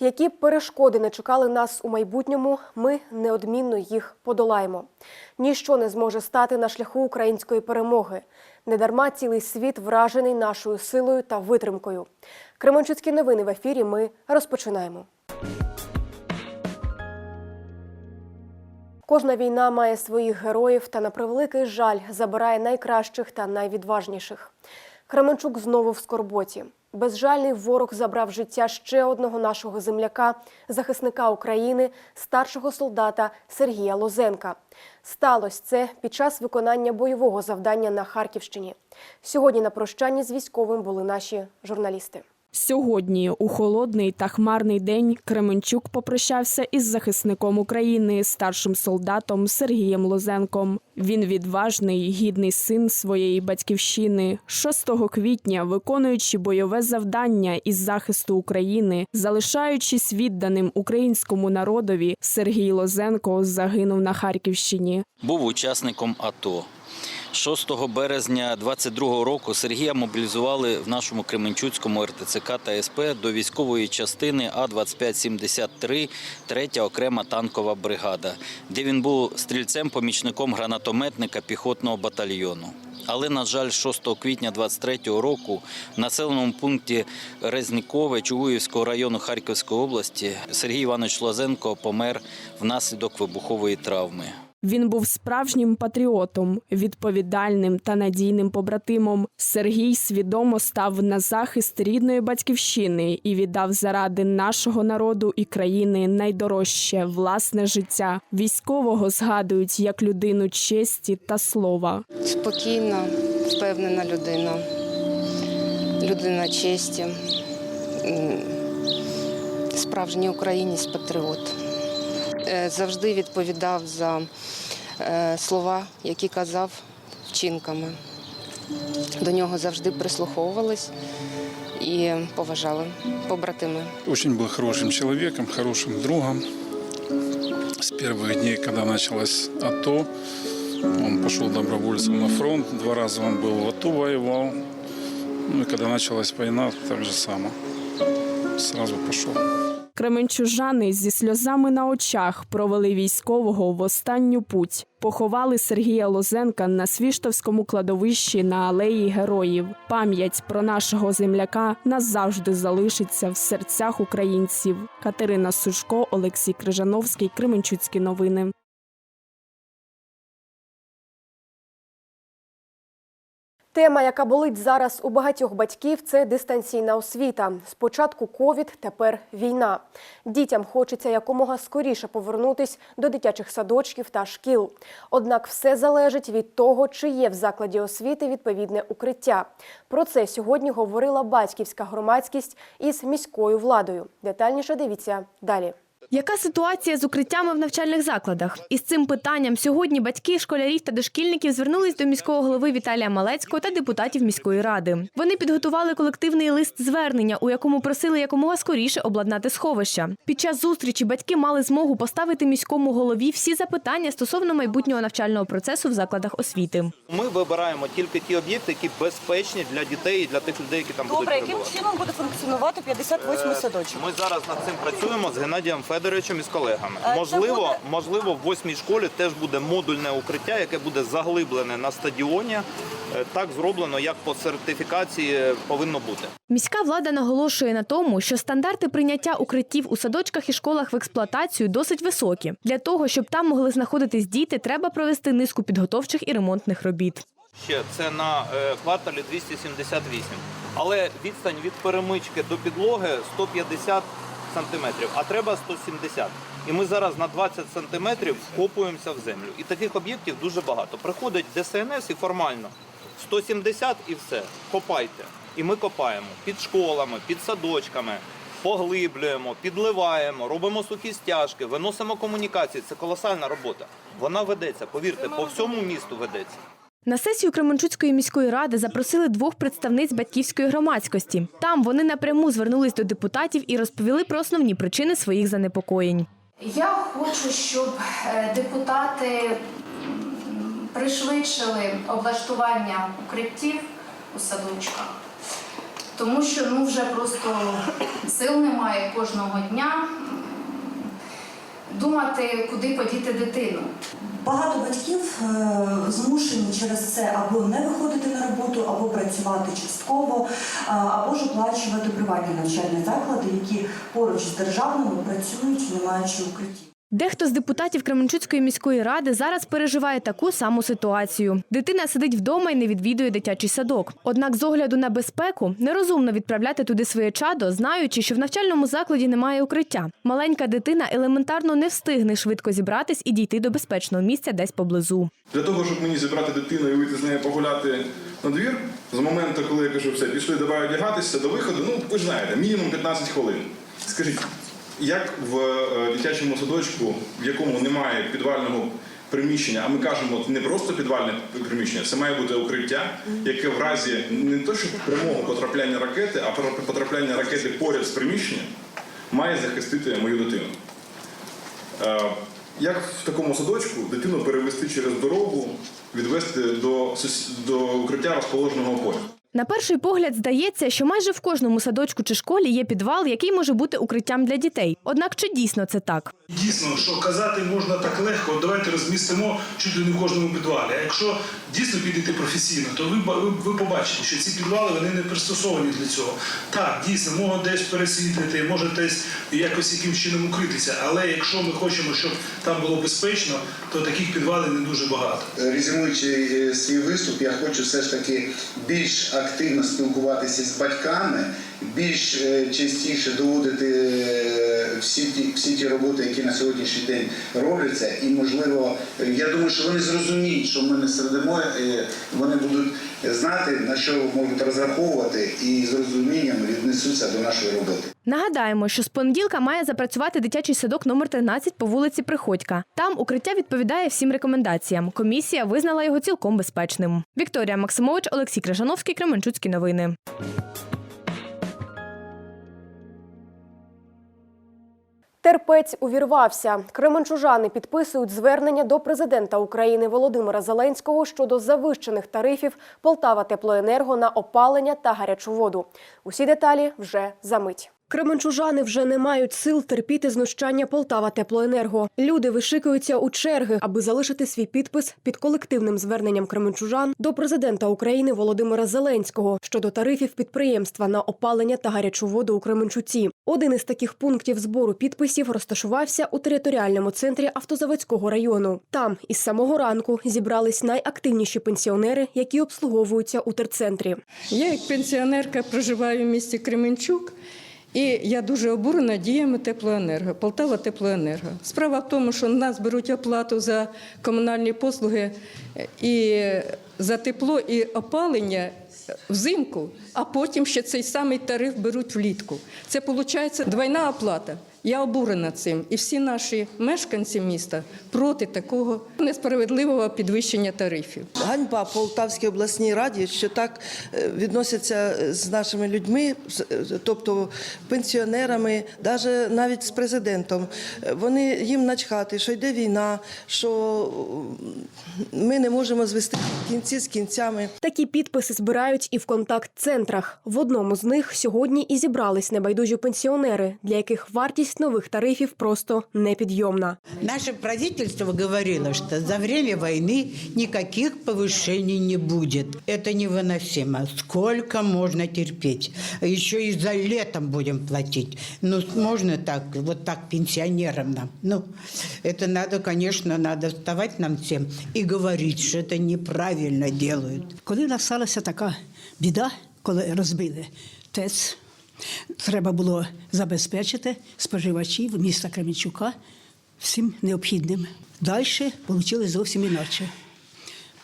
Які перешкоди не чекали нас у майбутньому, ми неодмінно їх подолаємо. Ніщо не зможе стати на шляху української перемоги. Недарма цілий світ вражений нашою силою та витримкою. Кременчуцькі новини в ефірі. Ми розпочинаємо. Кожна війна має своїх героїв та на превеликий жаль забирає найкращих та найвідважніших. Кременчук знову в скорботі. Безжальний ворог забрав життя ще одного нашого земляка, захисника України, старшого солдата Сергія Лозенка. Сталося це під час виконання бойового завдання на Харківщині. Сьогодні на прощанні з військовим були наші журналісти. Сьогодні, у холодний та хмарний день, Кременчук попрощався із захисником України, старшим солдатом Сергієм Лозенком. Він відважний, гідний син своєї батьківщини. 6 квітня, виконуючи бойове завдання із захисту України, залишаючись відданим українському народові, Сергій Лозенко загинув на Харківщині. Був учасником АТО. 6 березня 22 року Сергія мобілізували в нашому Кременчуцькому РТЦК та СП до військової частини А-2573, 3 окрема танкова бригада, де він був стрільцем-помічником гранатометника піхотного батальйону. Але, на жаль, 6 квітня 23 року в населеному пункті Резнікове Чугуївського району Харківської області Сергій Іванович Лозенко помер внаслідок вибухової травми. Він був справжнім патріотом, відповідальним та надійним побратимом. Сергій свідомо став на захист рідної батьківщини і віддав заради нашого народу і країни найдорожче власне життя. Військового згадують як людину честі та слова. Спокійна, впевнена людина, людина честі, справжній українець патріот. Е, Завжди відповідав за слова, які казав вчинками. До нього завжди прислуховувались і поважали побратими. Очень был хорошим человеком, хорошим другом. С первых дней, когда началось АТО, он пошел добровольцем на фронт. Два раза он был в АТО, воевал. Ну и когда началась война, так же само. Сразу пошел. Кременчужани зі сльозами на очах провели військового в останню путь. Поховали Сергія Лозенка на Свіштовському кладовищі на алеї героїв. Пам'ять про нашого земляка назавжди залишиться в серцях українців. Катерина Сушко, Олексій Крижановський, Кременчуцькі новини. Тема, яка болить зараз у багатьох батьків, це дистанційна освіта. Спочатку ковід, тепер війна. Дітям хочеться якомога скоріше повернутись до дитячих садочків та шкіл. Однак все залежить від того, чи є в закладі освіти відповідне укриття. Про це сьогодні говорила батьківська громадськість із міською владою. Детальніше дивіться далі. Яка ситуація з укриттями в навчальних закладах? Із цим питанням сьогодні батьки, школярів та дошкільників звернулись до міського голови Віталія Малецького та депутатів міської ради. Вони підготували колективний лист звернення, у якому просили якомога скоріше обладнати сховища. Під час зустрічі батьки мали змогу поставити міському голові всі запитання стосовно майбутнього навчального процесу в закладах освіти. Ми вибираємо тільки ті об'єкти, які безпечні для дітей і для тих людей, які там будуть Добре, яким чином буде функціонувати 58 садочок? Ми зараз над цим працюємо з Геннадієм Федоровичем і з колегами. Е, це Можливо, буде- можливо, в восьмій школі теж буде модульне укриття, яке буде заглиблене на стадіоні. Е, Так зроблено, як по сертифікації повинно бути. Міська влада наголошує на тому, що стандарти прийняття укриттів у садочках і школах в експлуатацію досить високі. Для того, щоб там могли знаходитись діти, треба провести низку підготовчих і ремонтних робіт. Ще це на е, кварталі 278. Але відстань від перемички до підлоги 150 сантиметрів, а треба 170. І ми зараз на 20 сантиметрів вкопуємося в землю. І таких об'єктів дуже багато. Приходить ДСНС і формально 170 і все. Копайте. І ми копаємо під школами, під садочками. Поглиблюємо, підливаємо, робимо сухі стяжки, виносимо комунікації. Це колосальна робота. Вона ведеться, повірте, по всьому місту ведеться. На сесію Кременчуцької міської ради запросили двох представниць батьківської громадськості. Там вони напряму звернулись до депутатів і розповіли про основні причини своїх занепокоєнь. Я хочу, щоб е, депутати пришвидшили облаштування укриттів у садочках. тому що ну вже просто сил немає кожного дня думати, куди подіти дитину. Багато батьків е, змушені через це або не виходити на роботу, або працювати частково, або ж оплачувати приватні навчальні заклади, які поруч з державними працюють, не маючи укриттів. Дехто з депутатів Кременчуцької міської ради зараз переживає таку саму ситуацію. Дитина сидить вдома і не відвідує дитячий садок. Однак, з огляду на безпеку, нерозумно відправляти туди своє чадо, знаючи, що в навчальному закладі немає укриття. Маленька дитина елементарно не встигне швидко зібратись і дійти до безпечного місця десь поблизу. Для того, щоб мені зібрати дитину і вийти з нею погуляти на двір, з моменту, коли я кажу, все, пішли, давай одягатися до виходу, ну ви ж знаєте, мінімум 15 хвилин. Скажіть, як в е, дитячому садочку, в якому немає підвального приміщення, а ми кажемо, не просто підвальне приміщення, це має бути укриття, яке в разі не то, що прямого потрапляння ракети, а потрапляння ракети поряд з приміщенням, має захистити мою дитину. Е, Як в такому садочку дитину перевести через дорогу, відвести до, до укриття розположеного поряд? На перший погляд здається, що майже в кожному садочку чи школі є підвал, який може бути укриттям для дітей. Однак чи дійсно це так? Дійсно, що казати можна так легко, давайте розмістимо чуть ли не в кожному підвалі. А якщо дійсно підійти професійно, то ви, ви, ви побачите, що ці підвали вони не пристосовані для цього. Так, дійсно, можуть десь пересвітлити, може десь якось якимсь чином укритися. Але якщо ми хочемо, щоб там було безпечно, то таких підвалів не дуже багато. Резюмуючи е, свій виступ, я хочу все ж таки більш активно спілкуватися з батьками, більш е, частіше доводити е, всі ті, всі ті роботи, які на сьогоднішній день робляться. І можливо, я думаю, що вони зрозуміють, що ми не середимо, е, вони будуть знати на що можуть розраховувати і з розумінням віднесуться до нашої роботи. Нагадаємо, що з понеділка має запрацювати дитячий садок номер 13 по вулиці Приходька. Там укриття відповідає всім рекомендаціям. Комісія визнала його цілком безпечним. Вікторія Максимович, Олексій Крижановський, Кременчуцькі новини. Терпець увірвався. Кременчужани підписують звернення до президента України Володимира Зеленського щодо завищених тарифів Полтава Теплоенерго на опалення та гарячу воду. Усі деталі вже за мить. Кременчужани вже не мають сил терпіти знущання Полтава Теплоенерго. Люди вишикуються у черги, аби залишити свій підпис під колективним зверненням кременчужан до президента України Володимира Зеленського щодо тарифів підприємства на опалення та гарячу воду у Кременчуці. Один із таких пунктів збору підписів розташувався у територіальному центрі автозаводського району. Там із самого ранку зібрались найактивніші пенсіонери, які обслуговуються у терцентрі. Я як пенсіонерка проживаю в місті Кременчук. І я дуже обурена діями теплоенерго, Полтава теплоенерго. Справа в тому, що нас беруть оплату за комунальні послуги е, і за тепло і опалення взимку, а потім ще цей самий тариф беруть влітку. Це виходить двойна оплата. Я обурена цим. І всі наші мешканці міста проти такого несправедливого підвищення тарифів. Ганьба Полтавській обласній раді, що так е, відносяться з нашими людьми, тобто пенсіонерами, навіть навіть з президентом. Е, Вони їм начхати, що йде війна, що ми не можемо звести кінці з кінцями. Такі підписи збирають і в контакт-центрах. В одному з них сьогодні і зібрались небайдужі пенсіонери, для яких вартість нових тарифів просто непідйомна. Наше правительство говорило, что за время войны никаких повышений не будет. Это невыносимо. Сколько можно терпеть? А Еще и за летом будем платить. Ну, можно так, вот так пенсионерам нам. Ну, это надо, конечно, надо вставать нам всем и говорить, что это неправильно делают. Коли насталася така біда, коли розбили ТЕЦ, треба було забезпечити споживачів міста Кременчука всім необхідним. Далі вийшло зовсім інакше.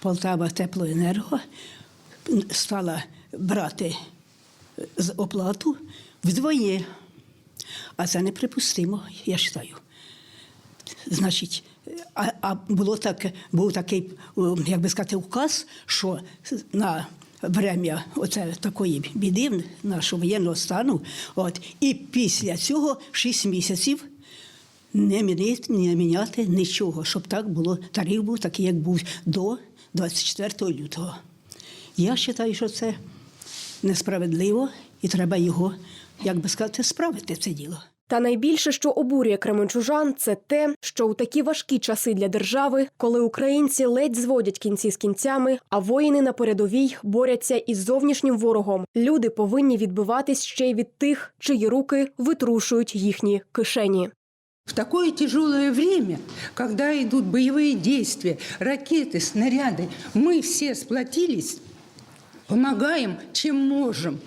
Полтава Теплоенерго стала брати з оплату вдвоє. А це неприпустимо, я вважаю. Значить, а, а було так, був такий, як би сказати, указ, що на время оце такої біди, нашого воєнного стану, от, і після цього 6 місяців не міняти, не міняти нічого, щоб так було, тариф був такий, як був до 24 лютого. Я вважаю, що це несправедливо і треба його, як би сказати, справити це діло. Та найбільше, що обурює кременчужан, це те, що у такі важкі часи для держави, коли українці ледь зводять кінці з кінцями, а воїни на передовій борються із зовнішнім ворогом. Люди повинні відбиватись ще й від тих, чиї руки витрушують їхні кишені. В такое тяжелое время, когда идут боевые действия, ракеты, снаряды, мы все сплотились, помогаем, чем можем.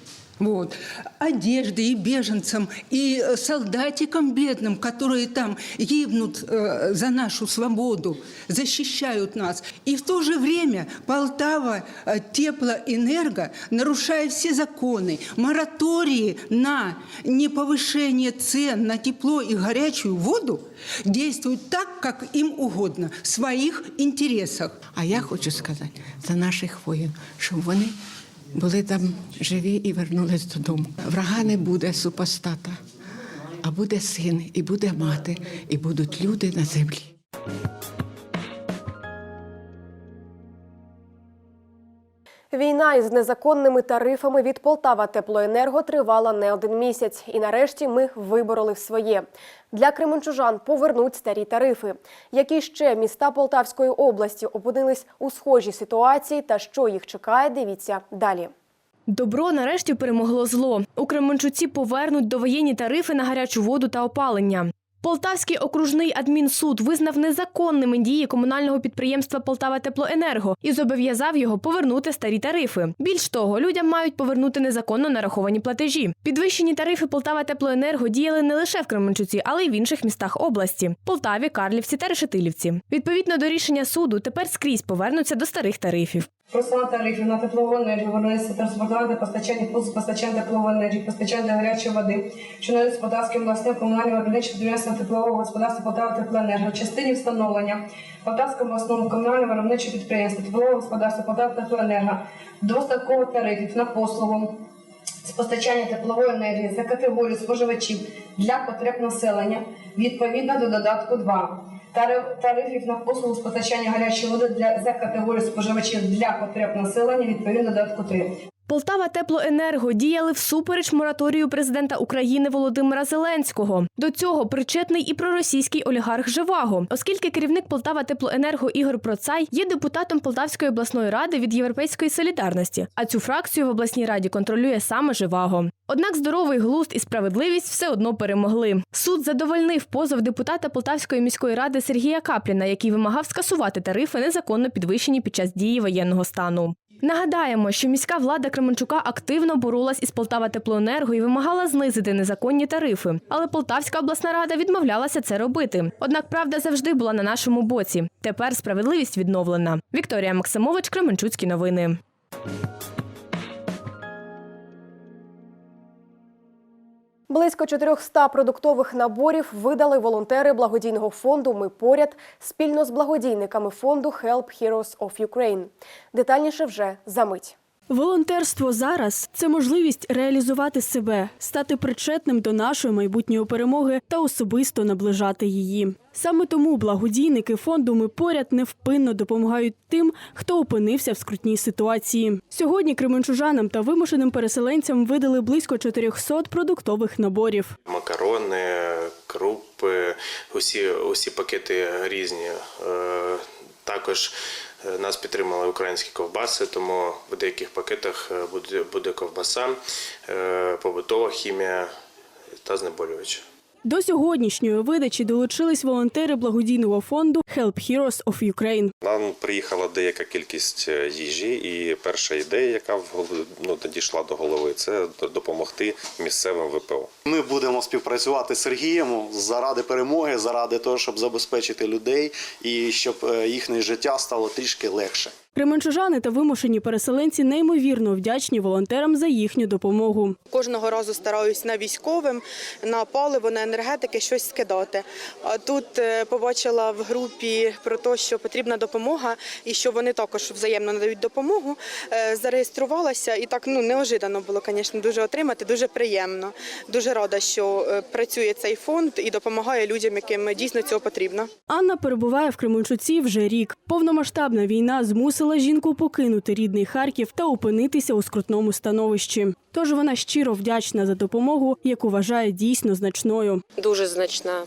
Вот. Одежды и беженцам, и э, солдатикам бедным, которые там гибнут э, за нашу свободу, защищают нас. И в то же время Полтава э, теплоэнерго, нарушая все законы, моратории на неповышение цен на тепло и горячую воду, действуют так, как им угодно, в своих интересах. А я хочу сказати за наших воїн, щоб вони були там живі і вернулись додому. Врага не буде супостата, а буде син, і буде мати, і будуть люди на землі. Війна із незаконними тарифами від Полтава Теплоенерго тривала не один місяць, і нарешті ми вибороли своє. Для кременчужан повернуть старі тарифи. Які ще міста Полтавської області опинились у схожій ситуації та що їх чекає, дивіться далі. Добро нарешті перемогло зло. У Кременчуці повернуть довоєнні тарифи на гарячу воду та опалення. Полтавський окружний адмінсуд визнав незаконними дії комунального підприємства Полтава Теплоенерго і зобов'язав його повернути старі тарифи. Більш того, людям мають повернути незаконно нараховані платежі. Підвищені тарифи Полтава Теплоенерго діяли не лише в Кременчуці, але й в інших містах області Полтаві, Карлівці та Решетилівці. Відповідно до рішення суду, тепер скрізь повернуться до старих тарифів. Просила тарифів на теплову енергію, виробництво транспортування, постачання послуг, постачання теплової енергії, постачання гарячої води, що на господарським обласним комунальним виробничим підприємством теплового господарства Полтава Теплоенерго в частині встановлення Полтавському обласному комунальному виробничому підприємству теплового господарства Полтава Теплоенерго достатково тарифів на послугу з постачання теплової енергії за категорію споживачів для потреб населення відповідно до додатку 2. Тариф- Тарифів на послугу з постачання гарячої води для за категорію споживачів для потреб населення відповідно до додатку 3. Полтава Теплоенерго діяли всупереч мораторію президента України Володимира Зеленського. До цього причетний і проросійський олігарх Живаго, оскільки керівник Полтава Теплоенерго Ігор Процай є депутатом Полтавської обласної ради від Європейської солідарності. А цю фракцію в обласній раді контролює саме Живаго. Однак здоровий глузд і справедливість все одно перемогли. Суд задовольнив позов депутата Полтавської міської ради Сергія Капліна, який вимагав скасувати тарифи, незаконно підвищені під час дії воєнного стану. Нагадаємо, що міська влада Кременчука активно боролась із Полтава Теплоенерго і вимагала знизити незаконні тарифи. Але Полтавська обласна рада відмовлялася це робити. Однак правда завжди була на нашому боці. Тепер справедливість відновлена. Вікторія Максимович, Кременчуцькі новини. Близько 400 продуктових наборів видали волонтери благодійного фонду Ми поряд спільно з благодійниками фонду Help Heroes of Ukraine. Детальніше вже за мить. Волонтерство зараз це можливість реалізувати себе, стати причетним до нашої майбутньої перемоги та особисто наближати її. Саме тому благодійники фонду Ми поряд невпинно допомагають тим, хто опинився в скрутній ситуації. Сьогодні кременчужанам та вимушеним переселенцям видали близько 400 продуктових наборів. макарони, крупи, усі, усі пакети різні. Е, Також нас підтримали українські ковбаси, тому в деяких пакетах е, буде, буде ковбаса, е, побутова хімія та знеболювачі. До сьогоднішньої видачі долучились волонтери благодійного фонду Help Heroes of Ukraine. Нам приїхала деяка кількість е, їжі, і перша ідея, яка ну, надійшла до голови, це допомогти місцевим ВПО. Ми будемо співпрацювати з Сергієм заради перемоги, заради того, щоб забезпечити людей і щоб е, їхнє життя стало трішки легше. Кременчужани та вимушені переселенці неймовірно вдячні волонтерам за їхню допомогу. Кожного разу стараюсь на військовим, на паливо, на енергетики щось скидати. А тут е, побачила в групі про те, що потрібна допомога і що вони також взаємно надають допомогу. Е, Зареєструвалася і так ну неожиданно було, звісно, дуже отримати. Дуже приємно. Дуже рада, що е, працює цей фонд і допомагає людям, яким дійсно цього потрібно. Анна перебуває в Кременчуці вже рік. Повномасштабна війна змусила змусила жінку покинути рідний Харків та опинитися у скрутному становищі. Тож вона щиро вдячна за допомогу, яку вважає дійсно значною. Дуже значна.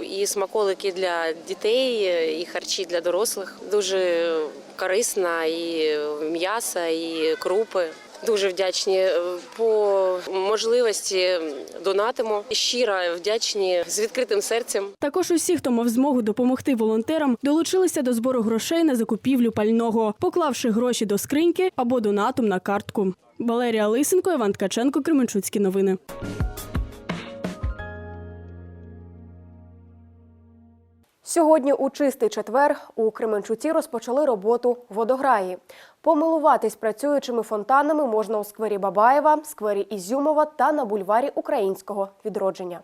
Е, І смаколики для дітей, е, і харчі для дорослих. Дуже корисна, і м'яса, і крупи. Дуже вдячні Е, по можливості донатимо. Щиро вдячні з відкритим серцем. Також усі, хто мав змогу допомогти волонтерам, долучилися до збору грошей на закупівлю пального, поклавши гроші до скриньки або донатом на картку. Валерія Лисенко, Іван Ткаченко, Кременчуцькі новини. Сьогодні у чистий четвер у Кременчуці розпочали роботу водограї. Помилуватись працюючими фонтанами можна у сквері Бабаєва, сквері Ізюмова та на бульварі Українського відродження.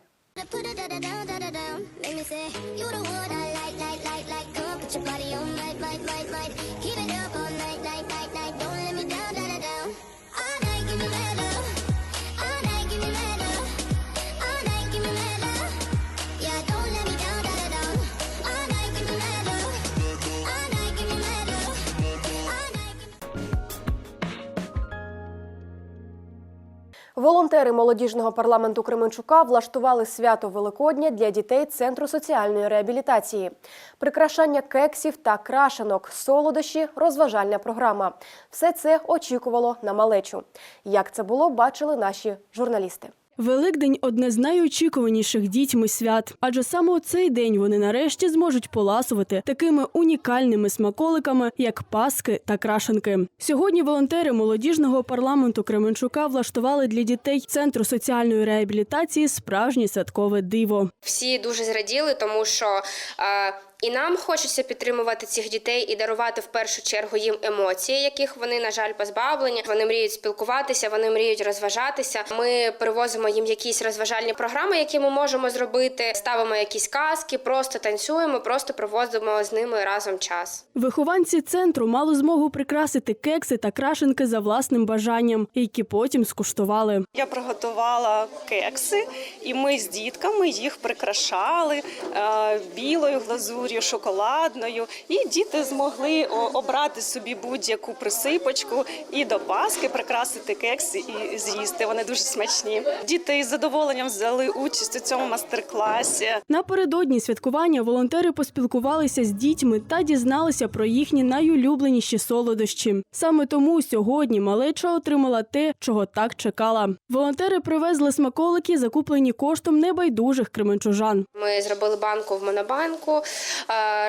Волонтери молодіжного парламенту Кременчука влаштували свято Великодня для дітей Центру соціальної реабілітації. Прикрашання кексів та крашенок, солодощі, розважальна програма. Все це очікувало на малечу. Як це було, бачили наші журналісти. Великдень одне з найочікуваніших дітьми свят, адже саме у цей день вони нарешті зможуть поласувати такими унікальними смаколиками, як паски та крашенки. Сьогодні волонтери молодіжного парламенту Кременчука влаштували для дітей центру соціальної реабілітації справжнє святкове диво. Всі дуже зраділи, тому що е, і нам хочеться підтримувати цих дітей і дарувати в першу чергу їм емоції, яких вони, на жаль, позбавлені. Вони мріють спілкуватися, вони мріють розважатися. Ми привозимо їм якісь розважальні програми, які ми можемо зробити. Ставимо якісь казки, просто танцюємо, просто проводимо з ними разом час. Вихованці центру мали змогу прикрасити кекси та крашенки за власним бажанням, які потім скуштували. Я приготувала кекси, і ми з дітками їх прикрашали е, білою глазур'ю, шоколадною. І діти змогли обрати собі будь-яку присипочку і до паски прикрасити кекси і з'їсти. Вони дуже смачні. Діти із задоволенням взяли участь у цьому майстер-класі. Напередодні святкування волонтери поспілкувалися з дітьми та дізналися про їхні найулюбленіші солодощі. Саме тому сьогодні малеча отримала те, чого так чекала. Волонтери привезли смаколики, закуплені коштом небайдужих кременчужан. Ми зробили банку в монобанку,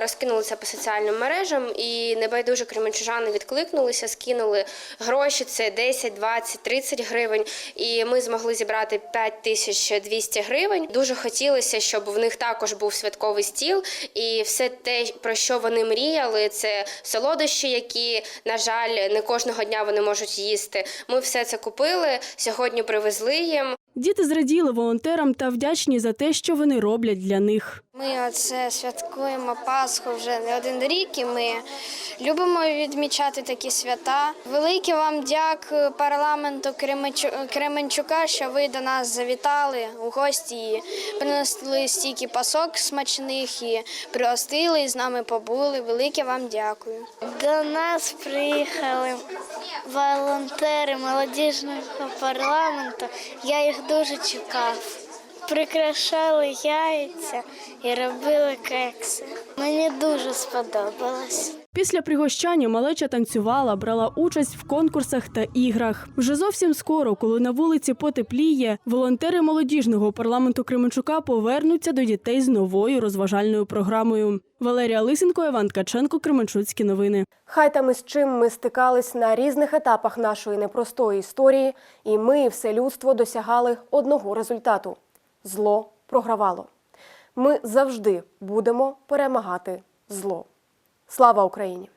розкинулися по соціальним мережам, і небайдужі кременчужани відкликнулися, скинули гроші. Це 10, 20, 30 гривень. І ми змогли зібрати 5200 гривень. Дуже хотілося, щоб в них також був святковий стіл, і все те, про що вони мріяли, це солодощі, які на жаль не кожного дня вони можуть їсти. Ми все це купили сьогодні. Привезли їм. Діти зраділи волонтерам та вдячні за те, що вони роблять для них. Ми оце святкуємо Пасху вже не один рік, і ми любимо відмічати такі свята. Велике вам дякую парламенту Кременчу- Кременчука, що ви до нас завітали у гості і принесли стільки пасок смачних і пригостили, і з нами побули. Велике вам дякую. До нас приїхали волонтери молодіжного парламенту. Я їх дуже чекав. Прикрашали яйця і робили кекси. Мені дуже сподобалось. Після пригощання малеча танцювала, брала участь в конкурсах та іграх. Вже зовсім скоро, коли на вулиці потепліє, волонтери молодіжного парламенту Кременчука повернуться до дітей з новою розважальною програмою. Валерія Лисенко, Іван Ткаченко, Кременчуцькі новини. Хай там із чим ми стикались на різних етапах нашої непростої історії, і ми, і все людство досягали одного результату зло програвало. Ми завжди будемо перемагати зло. Слава Україні!